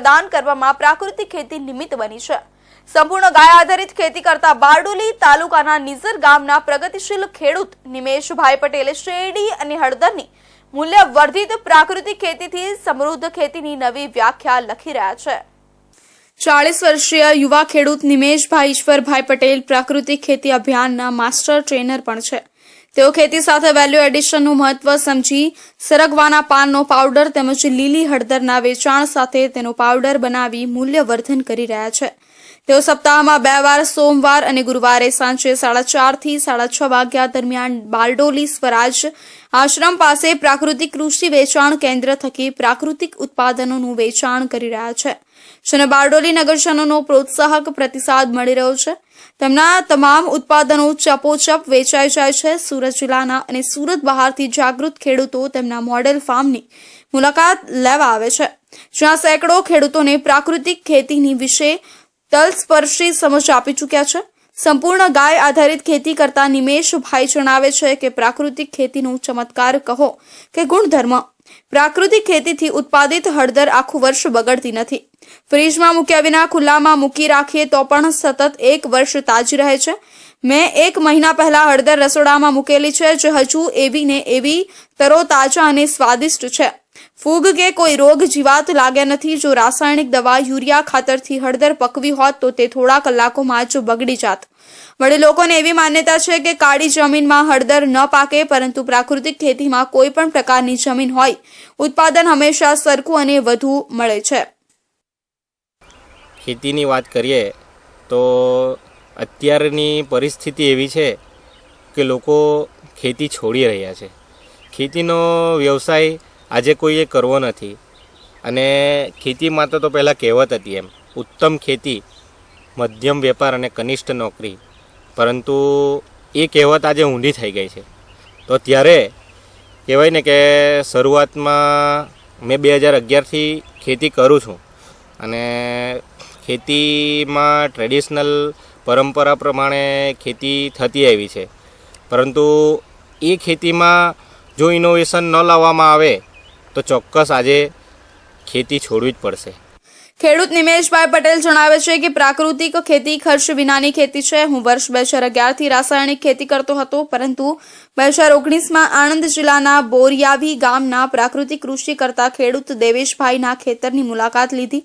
પ્રદાન કરવામાં પ્રાકૃતિક ખેતી નિમિત્ત બની છે. સંપૂર્ણ ગાય આધારિત ખેતી કરતા બારડોલી તાલુકાના નિઝર ગામના પ્રગતિશીલ ખેડૂત નિમેશભાઈ પટેલે શેરડી અને હળદરની મૂલ્ય વર્ધિત પ્રાકૃતિક ખેતીથી સમૃદ્ધ ખેતીની નવી વ્યાખ્યા લખી રહ્યા છે. ચાળીસ વર્ષીય યુવા ખેડૂત નિમેશભાઈ ઈશ્વરભાઈ પટેલ પ્રાકૃતિક ખેતી અભિયાનના માસ્ટર ટ્રેનર પણ છે. તેઓ ખેતી સાથે વેલ્યુ એડિશનનું મહત્વ સમજી સરગવાના પાનનો પાવડર તેમજ લીલી હળદરના વેચાણ સાથે તેનો પાવડર બનાવી મૂલ્યવર્ધન કરી રહ્યા છે. તેઓ સપ્તાહમાં બે વાર સોમવાર અને ગુરુવારે સાંજે સાડા ચારથી સાડા છ વાગ્યા દરમિયાન બારડોલી સ્વરાજ આશ્રમ પાસે પ્રાકૃતિક કૃષિ વેચાણ કેન્દ્ર થકી પ્રાકૃતિક ઉત્પાદનોનું વેચાણ કરી રહ્યા છે. જેને બારડોલી નગરજનોનો પ્રોત્સાહક પ્રતિસાદ મળી રહ્યો છે. તેમના તમામ ઉત્પાદનો ચપોચપ વેચાઈ જાય છે. સુરત જિલ્લાના અને સુરત બહારથી જાગૃત ખેડૂતો તેમના મોડેલ ફાર્મની મુલાકાત લેવા આવે છે. જ્યાં સેંકડો ખેડૂતોને પ્રાકૃતિક ખેતીની વિશે તલસ્પર્શી સમજ આપી ચૂક્યા છે. સંપૂર્ણ ગાય આધારિત ખેતી કરતા નિમેશભાઈ જણાવે છે કે પ્રાકૃતિક ખેતીનો ચમત્કાર કહો કે ગુણધર્મ. પ્રાકૃતિક ખેતીથી ઉત્પાદિત હળદર આખું વર્ષ બગડતી નથી. ફ્રીજમાં મૂક્યા વિના ખુલ્લામાં મૂકી રાખીએ તો પણ સતત એક વર્ષ તાજી રહે છે. મેં એક મહિના પહેલા હળદર રસોડામાં મૂકેલી છે, જે હજુ એવી ને એવી તરોતાજા અને સ્વાદિષ્ટ છે. ફૂગ કે કોઈ રોગ જીવાત લાગ્યા નથી, જો રાસાયણિક દવા યુરિયા ખાતરથી હળદર પકવી હોત તો તે થોડા કલાકોમાં જ બગડી જાત. વળી લોકોને એવી માન્યતા છે કે કાળી જમીનમાં હળદર ન પાકે, પરંતુ પ્રાકૃતિક ખેતીમાં કોઈ પણ પ્રકારની જમીન હોય, ઉત્પાદન હંમેશા સરખું અને વધુ મળે છે. ખેતીની વાત કરીએ, તો અત્યારની પરિસ્થિતિ એવી છે કે લોકો ખેતી છોડી રહ્યા છે. ખેતીનો વ્યવસાય આજે કોઈએ કરવો નથી. અને ખેતીમાં તો તો પહેલાં કહેવત હતી એમ, ઉત્તમ ખેતી, મધ્યમ વેપાર અને કનિષ્ઠ નોકરી. પરંતુ એ કહેવત આજે ઊંધી થઈ ગઈ છે. તો ત્યારે કહેવાય ને કે શરૂઆતમાં મેં બે હજાર અગિયારથી ખેતી કરું છું. અને ખેતીમાં ટ્રેડિશનલ પરંપરા પ્રમાણે ખેતી થતી આવી છે. પરંતુ એ ખેતીમાં જો ઇનોવેશન ન લાવવામાં આવે, તો ચોક્કસ આજે ખેતી છોડવી જ પડશે. ખેડૂત નિમેશભાઈ પટેલ જણાવે છે કે પ્રાકૃતિક ખેતી ખર્ચ વિનાની ખેતી છે. હું વર્ષ બે હજાર અગિયારથી રાસાયણિક ખેતી કરતો હતો, પરંતુ બે હજાર ઓગણીસમાં આણંદ જિલ્લાના બોરિયાવી ગામના પ્રાકૃતિક કૃષિ કરતા ખેડૂત દેવેશભાઈના ખેતરની મુલાકાત લીધી.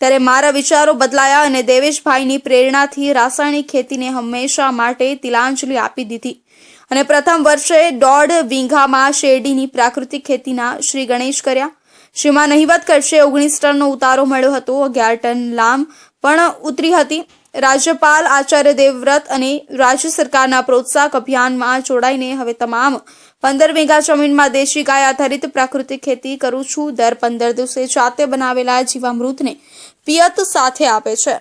ત્યારે મારા વિચારો બદલાયા અને દેવેશભાઈની પ્રેરણાથી રાસાયણિક ખેતીને હંમેશા માટે તિલાંજલિ આપી દીધી. અને પ્રથમ વર્ષે દોઢ વીંઘામાં શેરડીની પ્રાકૃતિક ખેતીના શ્રી ગણેશ કર્યા. શ્રીમાં નહિવત કરશે ઓગણીસ ટનનો ઉતારો મળ્યો હતો, અગિયાર ટન લામ પણ ઉતરી હતી. રાજ્યપાલ આચાર્ય દેવવ્રત અને રાજ્ય સરકારના પ્રોત્સાહક અભિયાનમાં જોડાઈને હવે તમામ પંદર વીઘા જમીનમાં દેશી ગાય આધારિત પ્રાકૃતિક ખેતી કરું છું. દર પંદર દિવસે જાતે બનાવેલા જીવામૃતને પિયત સાથે આપે છે.